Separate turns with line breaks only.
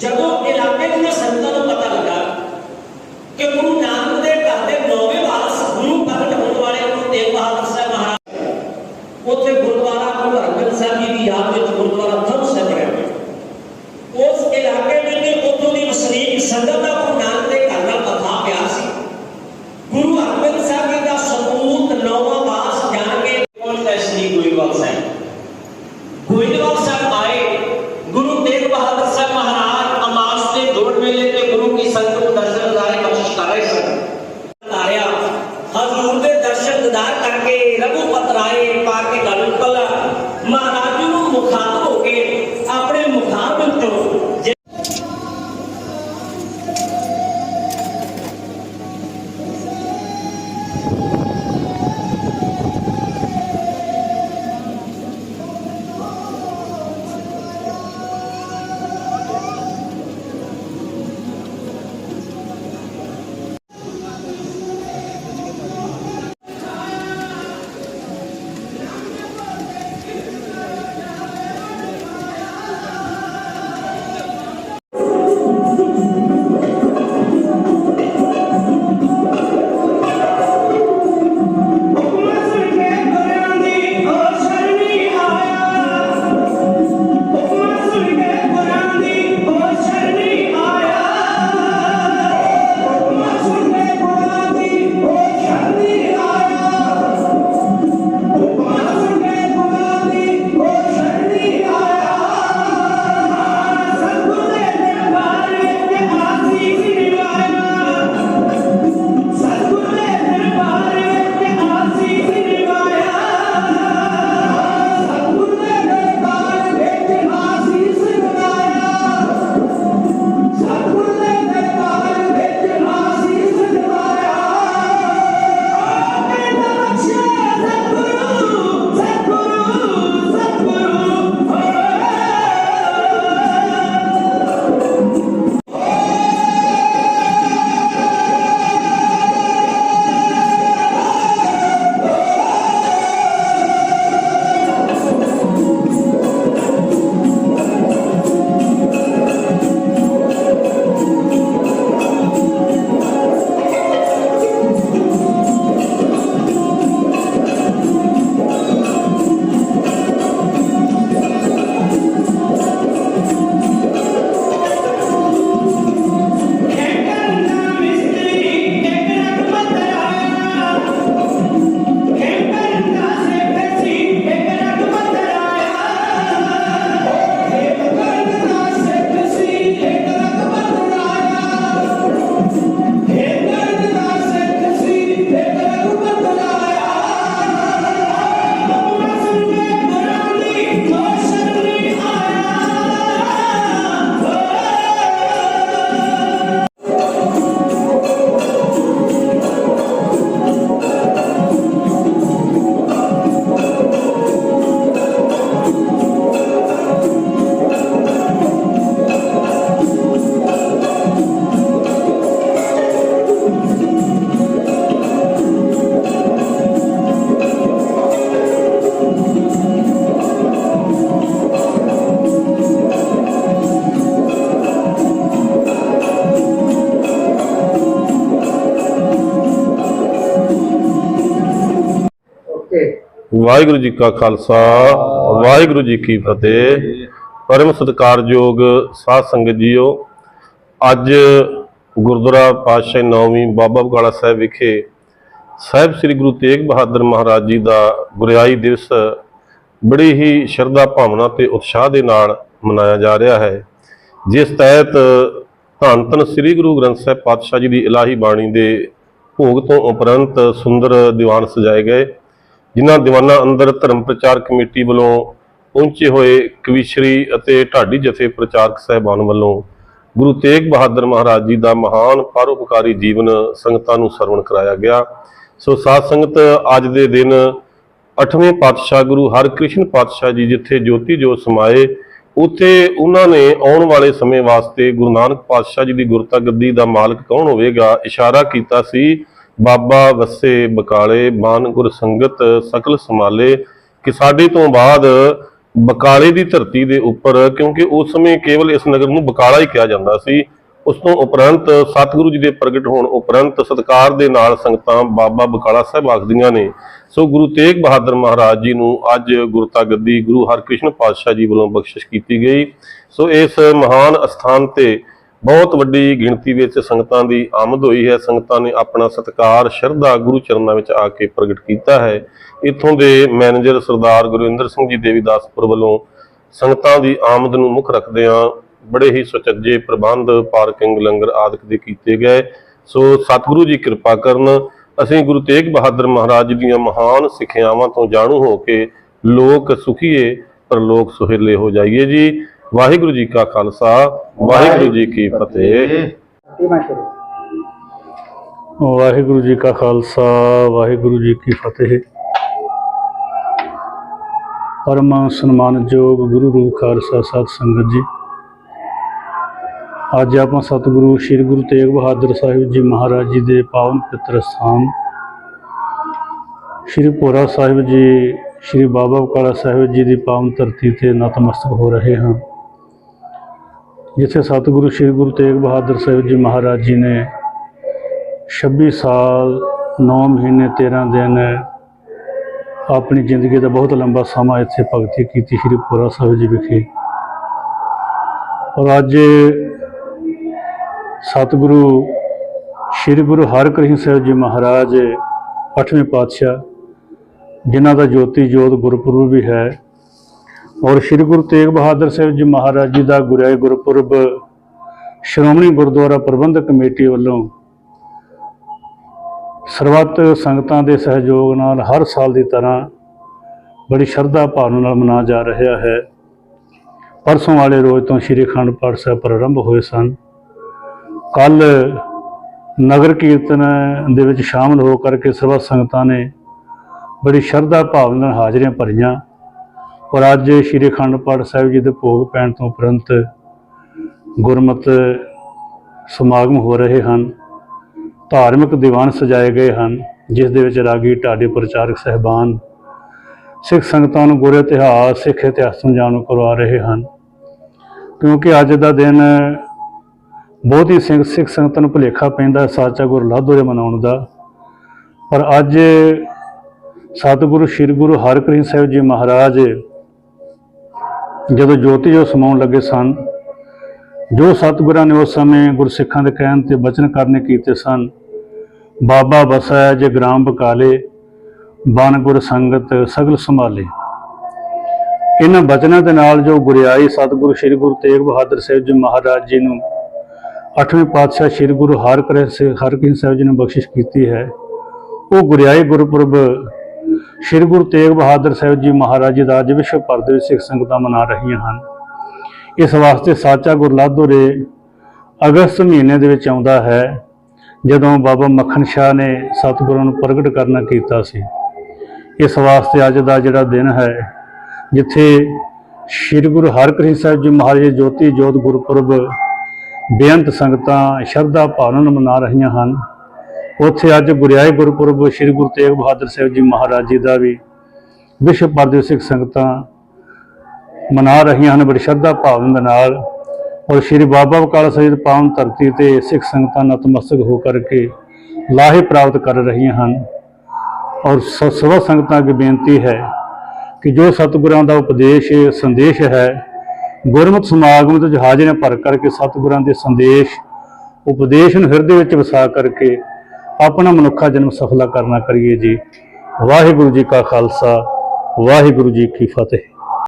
ਜਦੋਂ ਇਲਾਕੇ ਦੇ ਸੰਤਾਂ ਨੂੰ ਪਤਾ ਲੱਗਾ ਕਿ ਗੁਰੂ ਨਾਨਕ ਦੇ ਘਰ ਦੇ ਨੌਵੇਂ ਵਾਰਸ ਗੁਰੂ ਪ੍ਰਗਟ ਹੋਣ ਵਾਲੇ ਗੁਰੂ ਤੇਗ ਬਹਾਦਰ ਸਾਹਿਬ ਮਹਾਰਾਜ ਉੱਥੇ ਗੁਰਦੁਆਰਾ ਗੁਰੂ ਹਰਗੋਬਿੰਦ ਸਾਹਿਬ ਜੀ ਦੀ ਯਾਦ ਵਿੱਚ ਗੁਰਦੁਆਰਾ ਥੰਮ ਸਾਹਿਬ ਹੈ ਉਸ ਇਲਾਕੇ ਵਿੱਚ ਉੱਥੋਂ ਦੀ ਵਸਨੀਕ ਸੰਗਤ ਦਾ ਗੁਰੂ ਨਾਨਕ ਦੇ ਘਰ ਨਾਲ ਮੱਥਾ ਪਿਆ ਸੀ ਗੁਰੂ ਹਰਗੋਬਿੰਦ ਸਾਹਿਬ ਜੀ ਦਾ ਸਪੂਤ ਨੌਵਾਂ ਵਾਰਸ ਜਾਣ ਕੇ ਪਹੁੰਚਦਾ ਸ੍ਰੀ ਗੋਇੰਦਵਾਲ ਸਾਹਿਬ ਗੋਇੰਦਵਾਲ ਸਾਹਿਬ ਆਏ ਗੁਰੂ ਤੇਗ ਬਹਾਦਰ ਸਾਹਿਬ ਮਹਾਰਾਜ ਅਮਾਸ ਦੇ ਜੋੜ ਮੇਲੇ ਤੇ ਗੁਰੂ ਕੀ ਸੰਗਤ ਨੂੰ ਦਰਸ਼ਨ ਦਿਦਾਰੇ ਬਖਸ਼ਿਸ਼ ਕਰ ਰਹੇ ਸਨ ਤਾਰਿਆ ਹਜ਼ੂਰ ਦੇ ਦਰਸ਼ਨ ਦਿਦਾਰ ਰਘੂਪਤ ਰਾਏ ਪਾ ਕੇ ਗੱਲ ਕਲਾ ਮਹਾਰਾਜ ਨੂੰ ਮੁਖਾਤਬ ਹੋ ਕੇ ਆਪਣੇ ਮੁਖਾਤਬ ਤੋਂ
ਵਾਹਿਗੁਰੂ ਜੀ ਕਾ ਖਾਲਸਾ, ਵਾਹਿਗੁਰੂ ਜੀ ਕੀ ਫਤਿਹ। ਪਰਮ ਸਤਿਕਾਰਯੋਗ ਸਾਧ ਸੰਗਤ ਜੀਓ, ਅੱਜ ਗੁਰਦੁਆਰਾ ਪਾਤਸ਼ਾਹ ਨੌਵੀਂ ਬਾਬਾ ਬਗਾਲਾ ਸਾਹਿਬ ਵਿਖੇ ਸਾਹਿਬ ਸ੍ਰੀ ਗੁਰੂ ਤੇਗ ਬਹਾਦਰ ਮਹਾਰਾਜ ਜੀ ਦਾ ਗੁਰਿਆਈ ਦਿਵਸ ਬੜੀ ਹੀ ਸ਼ਰਧਾ ਭਾਵਨਾ ਤੇ ਉਤਸ਼ਾਹ ਦੇ ਨਾਲ ਮਨਾਇਆ ਜਾ ਰਿਹਾ ਹੈ। ਜਿਸ ਤਹਿਤ ਧੰਨ ਧੰਨ ਸ੍ਰੀ ਗੁਰੂ ਗ੍ਰੰਥ ਸਾਹਿਬ ਪਾਤਸ਼ਾਹ ਜੀ ਦੀ ਇਲਾਹੀ ਬਾਣੀ ਦੇ ਭੋਗ ਤੋਂ ਉਪਰੰਤ ਸੁੰਦਰ ਦੀਵਾਨ ਸਜਾਏ ਗਏ। ਜਿਨ੍ਹਾਂ ਦੀਵਾਨਾਂ ਅੰਦਰ ਧਰਮ ਪ੍ਰਚਾਰ ਕਮੇਟੀ ਵੱਲੋਂ ਪਹੁੰਚੇ ਹੋਏ ਕਵੀਸ਼ਰੀ ਅਤੇ ਢਾਡੀ ਜਥੇ ਪ੍ਰਚਾਰਕ ਸਹਿਬਾਨ ਵੱਲੋਂ ਗੁਰੂ ਤੇਗ ਬਹਾਦਰ ਮਹਾਰਾਜ ਜੀ ਦਾ ਮਹਾਨ ਪਰਉਪਕਾਰੀ ਜੀਵਨ ਸੰਗਤਾਂ ਨੂੰ ਸਰਵਣ ਕਰਾਇਆ ਗਿਆ। ਸੋ ਸਾਧ ਸੰਗਤ, ਅੱਜ ਦੇ ਦਿਨ ਅੱਠਵੇਂ ਪਾਤਸ਼ਾਹ ਗੁਰੂ ਹਰਕ੍ਰਿਸ਼ਨ ਪਾਤਸ਼ਾਹ ਜੀ ਜਿੱਥੇ ਜੋਤੀ ਜੋਤ ਸਮਾਏ, ਉੱਥੇ ਉਹਨਾਂ ਨੇ ਆਉਣ ਵਾਲੇ ਸਮੇਂ ਵਾਸਤੇ ਗੁਰੂ ਨਾਨਕ ਪਾਤਸ਼ਾਹ ਜੀ ਦੀ ਗੁਰਤਾ ਗੱਦੀ ਦਾ ਮਾਲਕ ਕੌਣ ਹੋਵੇਗਾ? ਇਸ਼ਾਰਾ ਕੀਤਾ ਸੀ ਬਾਬਾ ਵਸੇ ਬਕਾਲੇ ਮਾਨ ਗੁਰ ਸੰਗਤ, ਸਕਲ ਸਮਾਲੇ ਕਿ ਸਾਡੇ ਤੋਂ ਬਾਅਦ ਬਕਾਲੇ ਦੀ ਧਰਤੀ ਦੇ ਉੱਪਰ, ਕਿਉਂਕਿ ਉਸ ਸਮੇਂ ਕੇਵਲ ਇਸ ਨਗਰ ਨੂੰ ਬਕਾਲਾ ਹੀ ਕਿਹਾ ਜਾਂਦਾ ਸੀ, ਉਸ ਤੋਂ ਉਪਰੰਤ ਸਤਿਗੁਰੂ ਜੀ ਦੇ ਪ੍ਰਗਟ ਹੋਣ ਉਪਰੰਤ ਸਤਕਾਰ ਦੇ ਨਾਲ ਸੰਗਤਾਂ ਬਾਬਾ ਬਕਾਲਾ ਸਾਹਿਬ ਆਖਦੀਆਂ ਨੇ। ਸੋ ਗੁਰੂ ਤੇਗ ਬਹਾਦਰ ਮਹਾਰਾਜ ਜੀ ਨੂੰ ਅੱਜ ਗੁਰਤਾ ਗੱਦੀ ਗੁਰੂ ਹਰਕ੍ਰਿਸ਼ਨ ਪਾਤਸ਼ਾਹ ਜੀ ਵੱਲੋਂ ਬਖਸ਼ਿਸ਼ ਕੀਤੀ ਗਈ। ਸੋ ਇਸ ਮਹਾਨ ਅਸਥਾਨ ਤੇ ਬਹੁਤ ਵੱਡੀ ਗਿਣਤੀ ਵਿੱਚ ਸੰਗਤਾਂ ਦੀ ਆਮਦ ਹੋਈ ਹੈ। ਸੰਗਤਾਂ ਨੇ ਆਪਣਾ ਸਤਿਕਾਰ, ਸ਼ਰਧਾ ਗੁਰੂ ਚਰਨਾਂ ਵਿੱਚ ਆ ਕੇ ਪ੍ਰਗਟ ਕੀਤਾ ਹੈ। ਇੱਥੋਂ ਦੇ ਮੈਨੇਜਰ ਸਰਦਾਰ ਗੁਰਵਿੰਦਰ ਸਿੰਘ ਜੀ ਦੇਵੀਦਾਸਪੁਰ ਵੱਲੋਂ ਸੰਗਤਾਂ ਦੀ ਆਮਦ ਨੂੰ ਮੁੱਖ ਰੱਖਦਿਆਂ ਬੜੇ ਹੀ ਸੁਚੱਜੇ ਪ੍ਰਬੰਧ, ਪਾਰਕਿੰਗ, ਲੰਗਰ ਆਦਿਕ ਦੇ ਕੀਤੇ ਗਏ। ਸੋ ਸਤਿਗੁਰੂ ਜੀ ਕਿਰਪਾ ਕਰਨ, ਅਸੀਂ ਗੁਰੂ ਤੇਗ ਬਹਾਦਰ ਮਹਾਰਾਜ ਜੀ ਦੀਆਂ ਮਹਾਨ ਸਿੱਖਿਆਵਾਂ ਤੋਂ ਜਾਣੂ ਹੋ ਕੇ ਲੋਕ ਸੁਖੀਏ ਪਰ ਲੋਕ ਸੁਹੇਲੇ ਹੋ ਜਾਈਏ ਜੀ। ਵਾਹਿਗੁਰੂ ਜੀ ਕਾ ਖਾਲਸਾ, ਵਾਹਿਗੁਰੂ ਜੀ ਕੀ ਫਤਿਹ।
ਵਾਹਿਗੁਰੂ ਜੀ ਕਾ ਖਾਲਸਾ, ਵਾਹਿਗੁਰੂ ਜੀ ਕੀ ਫਤਿਹ। ਪਰਮ ਸਨਮਾਨਯੋਗ ਗੁਰੂ ਰੂਪ ਖਾਲਸਾ ਸਤ ਸੰਗਤ ਜੀ। ਅੱਜ ਆਪਾਂ ਸਤਿਗੁਰੂ ਸ੍ਰੀ ਗੁਰੂ ਤੇਗ ਬਹਾਦਰ ਸਾਹਿਬ ਜੀ ਮਹਾਰਾਜ ਜੀ ਦੇ ਪਾਵਨ ਪਿੱਤਰ ਸਥਾਨ, ਸ੍ਰੀ ਭੋਰਾ ਸਾਹਿਬ ਜੀ, ਸ੍ਰੀ ਬਾਬਾ ਬਕਾਲਾ ਸਾਹਿਬ ਜੀ ਦੀ ਪਾਵਨ ਧਰਤੀ ਤੇ ਨਤਮਸਤਕ ਹੋ ਰਹੇ ਹਾਂ। ਜਿੱਥੇ ਸਤਿਗੁਰੂ ਸ੍ਰੀ ਗੁਰੂ ਤੇਗ ਬਹਾਦਰ ਸਾਹਿਬ ਜੀ ਮਹਾਰਾਜ ਜੀ ਨੇ 26 ਸਾਲ 9 ਮਹੀਨੇ 13 ਦਿਨ ਆਪਣੀ ਜ਼ਿੰਦਗੀ ਦਾ ਬਹੁਤ ਲੰਬਾ ਸਮਾਂ ਇੱਥੇ ਭਗਤੀ ਕੀਤੀ ਸ੍ਰੀ ਪੁਰਾ ਸਾਹਿਬ ਜੀ ਵਿਖੇ। ਔਰ ਅੱਜ ਸਤਿਗੁਰੂ ਸ੍ਰੀ ਗੁਰੂ ਹਰਕ੍ਰਿਸ਼ਨ ਸਾਹਿਬ ਜੀ ਮਹਾਰਾਜ 8ਵੇਂ ਪਾਤਸ਼ਾਹ, ਜਿਨ੍ਹਾਂ ਦਾ ਜੋਤੀ ਜੋਤ ਗੁਰਪੁਰਬ ਵੀ ਹੈ ਔਰ ਸ੍ਰੀ ਗੁਰੂ ਤੇਗ ਬਹਾਦਰ ਸਾਹਿਬ ਜੀ ਮਹਾਰਾਜ ਜੀ ਦਾ ਗੁਰਿਆਏ ਗੁਰਪੁਰਬ ਸ਼੍ਰੋਮਣੀ ਗੁਰਦੁਆਰਾ ਪ੍ਰਬੰਧਕ ਕਮੇਟੀ ਵੱਲੋਂ ਸਰਬੱਤ ਸੰਗਤਾਂ ਦੇ ਸਹਿਯੋਗ ਨਾਲ ਹਰ ਸਾਲ ਦੀ ਤਰ੍ਹਾਂ ਬੜੀ ਸ਼ਰਧਾ ਭਾਵਨਾ ਨਾਲ ਮਨਾਇਆ ਜਾ ਰਿਹਾ ਹੈ। ਪਰਸੋਂ ਵਾਲੇ ਰੋਜ਼ ਤੋਂ ਸ੍ਰੀ ਅਖੰਡ ਪਾਠ ਸਾਹਿਬ ਪ੍ਰਾਰੰਭ ਹੋਏ ਸਨ। ਕੱਲ ਨਗਰ ਕੀਰਤਨ ਦੇ ਵਿੱਚ ਸ਼ਾਮਲ ਹੋ ਕਰਕੇ ਸਰਬੱਤ ਸੰਗਤਾਂ ਨੇ ਬੜੀ ਸ਼ਰਧਾ ਭਾਵਨਾ ਨਾਲ ਹਾਜ਼ਰੀਆਂ ਭਰੀਆਂ। ਔਰ ਅੱਜ ਸ੍ਰੀ ਅਖੰਡ ਪਾਠ ਸਾਹਿਬ ਜੀ ਦੇ ਭੋਗ ਪੈਣ ਤੋਂ ਉਪਰੰਤ ਗੁਰਮਤਿ ਸਮਾਗਮ ਹੋ ਰਹੇ ਹਨ, ਧਾਰਮਿਕ ਦੀਵਾਨ ਸਜਾਏ ਗਏ ਹਨ, ਜਿਸ ਦੇ ਵਿੱਚ ਰਾਗੀ ਢਾਡੇ ਪ੍ਰਚਾਰਕ ਸਹਿਬਾਨ, ਸਿੱਖ ਸੰਗਤਾਂ ਨੂੰ ਗੁਰ ਇਤਿਹਾਸ, ਸਿੱਖ ਇਤਿਹਾਸ ਸਮਝਾਉਣ ਕਰਵਾ ਰਹੇ ਹਨ। ਕਿਉਂਕਿ ਅੱਜ ਦਾ ਦਿਨ ਬਹੁਤ ਹੀ ਸਿੰਘ ਸਿੱਖ ਸੰਗਤਾਂ ਨੂੰ ਭੁਲੇਖਾ ਪੈਂਦਾ ਹੈ ਸਾਚਾ ਗੁਰ ਲਾਧੋਰੇ ਮਨਾਉਣ ਦਾ। ਪਰ ਅੱਜ ਸਤਿਗੁਰੂ, ਸ੍ਰੀ ਗੁਰੂ ਹਰਕ੍ਰਿਸ਼ਨ ਸਾਹਿਬ ਜੀ ਮਹਾਰਾਜ ਜਦੋਂ ਜੋਤੀ ਜੋ ਸਮਾਉਣ ਲੱਗੇ ਸਨ, ਜੋ ਸਤਿਗੁਰਾਂ ਨੇ ਉਸ ਸਮੇਂ ਗੁਰਸਿੱਖਾਂ ਦੇ ਕਹਿਣ ਤੇ ਬਚਨ ਕਰਨੇ ਕੀਤੇ ਸਨ, ਬਾਬਾ ਬਸੈ ਜੇ ਗ੍ਰਾਮ ਬਕਾਲੇ, ਬਨ ਗੁਰ ਸੰਗਤ ਸਗਲ ਸੰਭਾਲੇ। ਇਹਨਾਂ ਬਚਨਾਂ ਦੇ ਨਾਲ ਜੋ ਗੁਰਿਆਈ ਸਤਿਗੁਰੂ ਸ੍ਰੀ ਗੁਰੂ ਤੇਗ ਬਹਾਦਰ ਸਾਹਿਬ ਜੀ ਮਹਾਰਾਜ ਜੀ ਨੂੰ ਅੱਠਵੇਂ ਪਾਤਸ਼ਾਹ ਸ੍ਰੀ ਗੁਰੂ ਹਰਕ੍ਰਿਸ਼ਨ ਹਰਕ੍ਰਿਸ਼ਨ ਸਾਹਿਬ ਜੀ ਨੇ ਬਖਸ਼ਿਸ਼ ਕੀਤੀ ਹੈ, ਉਹ ਗੁਰਿਆਈ ਗੁਰਪੁਰਬ ਸ੍ਰੀ ਗੁਰੂ ਤੇਗ ਬਹਾਦਰ ਸਾਹਿਬ ਜੀ ਮਹਾਰਾਜ ਜੀ ਦਾ ਅੱਜ ਵਿਸ਼ਵ ਭਰ ਦੇ ਵਿੱਚ ਸਿੱਖ ਸੰਗਤਾਂ ਮਨਾ ਰਹੀਆਂ ਹਨ। ਇਸ ਵਾਸਤੇ ਸਾਚਾ ਗੁਰਲਾਧੋ ਰੇ ਅਗਸਤ ਮਹੀਨੇ ਦੇ ਵਿੱਚ ਆਉਂਦਾ ਹੈ, ਜਦੋਂ ਬਾਬਾ ਮੱਖਣ ਸ਼ਾਹ ਨੇ ਸਤਿਗੁਰਾਂ ਨੂੰ ਪ੍ਰਗਟ ਕਰਨਾ ਕੀਤਾ ਸੀ। ਇਸ ਵਾਸਤੇ ਅੱਜ ਦਾ ਜਿਹੜਾ ਦਿਨ ਹੈ, ਜਿੱਥੇ ਸ੍ਰੀ ਗੁਰੂ ਹਰਕ੍ਰਿਸ਼ਨ ਸਾਹਿਬ ਜੀ ਮਹਾਰਾਜ ਜੋਤੀ ਜੋਤ ਗੁਰਪੁਰਬ ਬੇਅੰਤ ਸੰਗਤਾਂ ਸ਼ਰਧਾ ਭਾਵਨਾ ਨਾਲ ਮਨਾ ਰਹੀਆਂ ਹਨ। ਉੱਥੇ ਅੱਜ ਗੁਰਿਆਏ ਗੁਰਪੁਰਬ ਸ੍ਰੀ ਗੁਰੂ ਤੇਗ ਬਹਾਦਰ ਸਾਹਿਬ ਜੀ ਮਹਾਰਾਜ ਜੀ ਦਾ ਵੀ ਵਿਸ਼ਵ ਭਰ ਦੇ ਸਿੱਖ ਸੰਗਤਾਂ ਮਨਾ ਰਹੀਆਂ ਹਨ, ਬੜੀ ਸ਼ਰਧਾ ਭਾਵਨਾ ਦੇ ਨਾਲ ਔਰ ਸ੍ਰੀ ਬਾਬਾ ਬਕਾਲਾ ਸਾਹਿਬ ਦੀ ਪਾਵਨ ਧਰਤੀ ਤੇ ਸਿੱਖ ਸੰਗਤਾਂ ਨਤਮਸਤਕ ਹੋ ਕਰਕੇ ਲਾਹੇ ਪ੍ਰਾਪਤ ਕਰ ਰਹੀਆਂ ਹਨ। ਔਰ ਸ- ਸਭ ਸੰਗਤਾਂ ਅੱਗੇ ਬੇਨਤੀ ਹੈ ਕਿ ਜੋ ਸਤਿਗੁਰਾਂ ਦਾ ਉਪਦੇਸ਼, ਸੰਦੇਸ਼ ਹੈ, ਗੁਰਮਤਿ ਸਮਾਗਮ ਵਿੱਚ ਹਾਜ਼ਰੀਆਂ ਭਰ ਕਰਕੇ ਸਤਿਗੁਰਾਂ ਦੇ ਸੰਦੇਸ਼, ਉਪਦੇਸ਼ ਨੂੰ ਹਿਰਦੇ ਵਿੱਚ ਵਸਾ ਕਰਕੇ ਆਪਣਾ ਮਨੁੱਖਾ ਜਨਮ ਸਫਲਾ ਕਰਨਾ ਕਰੀਏ ਜੀ। ਵਾਹਿਗੁਰੂ ਜੀ ਕਾ ਖਾਲਸਾ, ਵਾਹਿਗੁਰੂ ਜੀ ਕੀ ਫਤਿਹ।